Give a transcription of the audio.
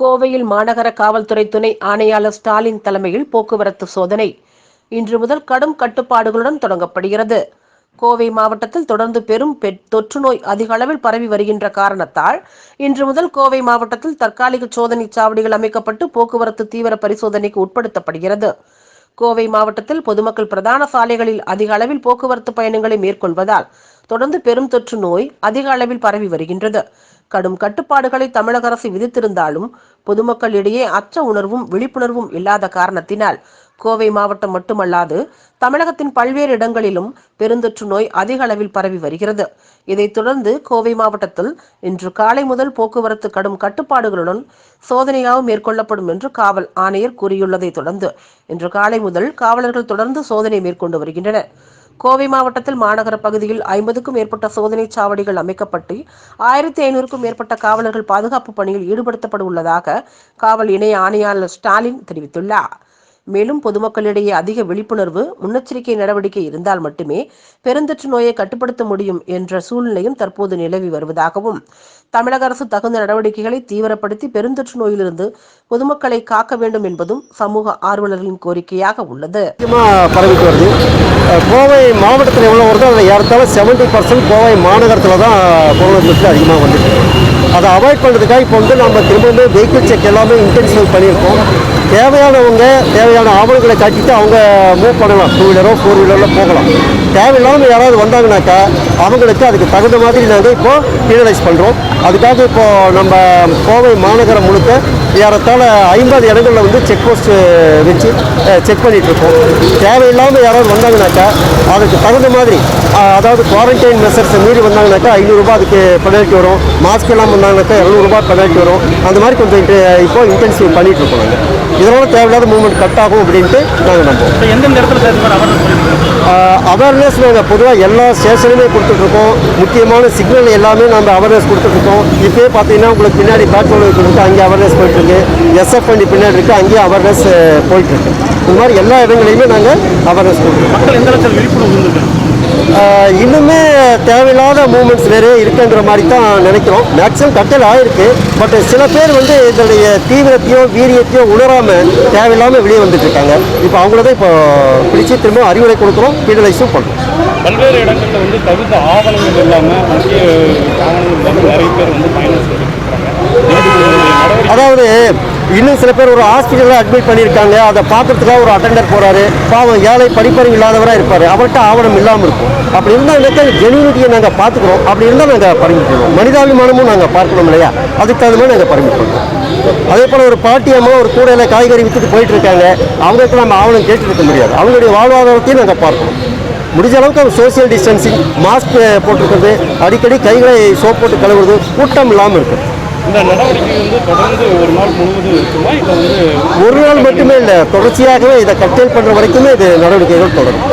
கோவையில் மாநகர காவல்துறை துணை ஆணையாளர் ஸ்டாலின் தலைமையில் போக்குவரத்து சோதனை. இன்று முதல் கடும் கட்டுப்பாடுகளுடன் தொடங்கப்படுகிறது. கோவை மாவட்டத்தில் தொடர்ந்து பெரும் தொற்று நோய் அதிக அளவில் பரவி வருகின்ற காரணத்தால் இன்று முதல் கோவை மாவட்டத்தில் தற்காலிக சோதனை சாவடிகள் அமைக்கப்பட்டு போக்குவரத்து தீவிர பரிசோதனைக்கு உட்படுத்தப்படுகிறது. கோவை மாவட்டத்தில் பொதுமக்கள் பிரதான சாலைகளில் அதிக அளவில் போக்குவரத்து பயணங்களை மேற்கொள்வதால் தொடர்ந்து பெரும் தொற்று நோய் அதிக அளவில் பரவி வருகின்றது. கடும் கட்டுப்பாடுகளை தமிழக அரசு விதித்திருந்தாலும் பொதுமக்களிடையே அச்ச உணர்வும் விழிப்புணர்வும் இல்லாத காரணத்தினால் கோவை மாவட்டம் மட்டுமல்லாது தமிழகத்தின் பல்வேறு இடங்களிலும் பெருந்தொற்று நோய் அதிக அளவில் பரவி வருகிறது. இதைத் தொடர்ந்து கோவை மாவட்டத்தில் இன்று காலை முதல் போக்குவரத்து கடும் கட்டுப்பாடுகளுடன் சோதனையாக மேற்கொள்ளப்படும் என்று காவல் ஆணையர் கூறியுள்ளதை தொடர்ந்து இன்று காலை முதல் காவலர்கள் தொடர்ந்து சோதனை மேற்கொண்டு வருகின்றனர். கோவை மாவட்டத்தில் மாநகர பகுதியில் ஐம்பதுக்கும் மேற்பட்ட சோதனை சாவடிகள் அமைக்கப்பட்டு ஆயிரத்தி ஐநூறுக்கும் மேற்பட்ட காவலர்கள் பாதுகாப்பு பணியில் ஈடுபடுத்தப்பட உள்ளதாக காவல் இணை ஆணையாளர் ஸ்டாலின் தெரிவித்துள்ளார். மேலும் பொதுமக்களிடையே அதிக விழிப்புணர்வு முன்னெச்சரிக்கை நடவடிக்கை இருந்தால் மட்டுமே பெருந்தொற்று நோயை கட்டுப்படுத்த முடியும் என்ற சூழ்நிலையும் தற்போது நிலவி வருவதாகவும் தமிழக அரசு தகுந்த நடவடிக்கைகளை தீவிரப்படுத்தி பெருந்தொற்று நோயிலிருந்து பொதுமக்களை காக்க வேண்டும் என்பதும் சமூக ஆர்வலர்களின் கோரிக்கையாக உள்ளது. அதிகமாக பரவிட்டு வருது. கோவை மாவட்டத்தில் எவ்வளோ வருதோ அதில் ஏறத்தாலும் செவன்ட்டி பர்சன்ட் கோவை மாநகரத்தில் தான் கொரோனா தொற்று அதிகமாக வந்துட்டு அதை அவாய்ட் பண்ணுறதுக்காக இப்போ வந்து நம்ம திரும்பவும் வெஹிக்கிள் செக் எல்லாமே இன்டென்சிவ் பண்ணியிருக்கோம். தேவையானவங்க தேவையான ஆவணங்களை காட்டிட்டு அவங்க மூவ் பண்ணலாம். டூ வீலரோ ஃபோர் வீலரில் போகலாம். தேவையில்லாமல் யாராவது வந்தாங்கனாக்கா அவங்களுக்கு அதுக்கு தகுந்த மாதிரி நாங்கள் இப்போது பீனலைஸ் பண்ணுறோம் அதுக்காக இப்போ நம்ம கோவை மாநகரம் முழுக்க ஏறத்தாழ ஐம்பது இடங்களில் வந்து செக் போஸ்ட் வச்சு செக் பண்ணிகிட்ருக்கோம் தேவையில்லாமல் யாராவது வந்தாங்கனாக்கா அதுக்கு தகுந்த மாதிரி அதாவது குவாரண்டைன் மெஷர்ஸை மீறி வந்தாங்கனாக்கா ஐநூறுரூபா அதுக்கு பெனால்ட்டி வரும். மாஸ்க் எல்லாம் வந்தாங்கனாக்கா இரநூறுபா பெனால்ட்டி வரும். அந்த மாதிரி கொஞ்சம் இப்போ இன்டென்சிவ் பண்ணிகிட்ருக்கோம் இருக்கோம் நாங்கள் இதனால் தேவையில்லாத மூவ்மெண்ட் கட் ஆகும் அப்படின்ட்டு நாங்கள் நம்புவோம். எந்தெந்த இடத்துல அவேர்னஸ் நாங்கள் பொதுவாக எல்லா ஸ்டேஷனுமே கொடுத்துட்ருக்கோம். முக்கியமான சிக்னல் எல்லாமே நம்ம அவேர்னஸ் கொடுத்துட்ருக்கோம். இப்போயே பார்த்தீங்கன்னா உங்களுக்கு பின்னாடி பேட்ரோல் இருக்குது அங்கே அவேர்னஸ் போயிட்டுருக்கு எஸ்எஃப் வண்டி பின்னாடி இருக்குது அங்கேயே அவேர்னஸ் போயிட்டுருக்கு இந்த மாதிரி எல்லா இடங்களையுமே நாங்கள் அவேர்னஸ் கொடுத்துருக்கோம் மக்கள் எந்த அளவுக்கு விழிப்புணர்வு இன்னுமே தேவையில்லாத மூமெண்ட்ஸ் வேறு இருக்குங்கிற மாதிரி தான் நினைக்கிறோம். மேக்ஸிமம் கட்டல் ஆயிருக்கு. பட் சில பேர் வந்து இதனுடைய தீவிரத்தையும் வீரியத்தையும் உணராமல் தேவையில்லாமல் வெளியே வந்துட்டு இருக்காங்க. இப்போ அவங்கள தான் இப்போ பிடிச்சி திரும்ப அறிவுரை கொடுக்குறோம். பீடலைஸும் பண்ணுறோம். பல்வேறு இடங்கள்ல வந்து தகுந்த ஆவணங்கள் இல்லாமல் முக்கிய ஆவணங்கள் இல்லாமல் நிறைய பேர் வந்து பயணம் அதாவது இன்னும் சில பேர் ஒரு ஹாஸ்பிட்டலில் அட்மிட் பண்ணியிருக்காங்க. அதை பார்க்கறதுக்காக ஒரு அட்டெண்டர் போகிறாரு பாவம் ஏழை படிப்பறிவு இல்லாதவராக இருப்பார். அவர்கிட்ட ஆவணம் இல்லாமல் இருக்கும். அப்படி இருந்தால் ஜெனியூனிட்டியை நாங்கள் பார்த்துக்குறோம். அப்படி இருந்தால் நாங்கள் பர்மிட் மனிதாபிமானமும் நாங்கள் பார்க்கணும் இல்லையா? அதுக்கு தகுந்த மாதிரி நாங்கள் பர்மிட் அதே போல் ஒரு பாட்டி அம்மா ஒரு கூடையில் காய்கறி விற்றுட்டு போயிட்டு இருக்காங்க அவங்களுக்கு நம்ம ஆவணம் கேட்டுருக்க முடியாது. அவங்களுடைய வாழ்வாதாரத்தையும் நாங்கள் பார்க்கணும். முடிஞ்ச அளவுக்கு அவங்க சோஷியல் டிஸ்டன்சிங் மாஸ்க் போட்டிருக்கிறது. அடிக்கடி கைகளை சோப் போட்டு கழுவுறது கூட்டம் இல்லாமல் இருக்குது இந்த நடவடிக்கை வந்து தொடர்ந்து ஒரு நாள் முழுவதும் இருக்குமா? இல்லை வந்து ஒரு நாள் மட்டுமே இல்லை தொடர்ச்சியாகவே இதை கட்டேல் பண்ணுற வரைக்குமே இது நடவடிக்கைகள் தொடரும்.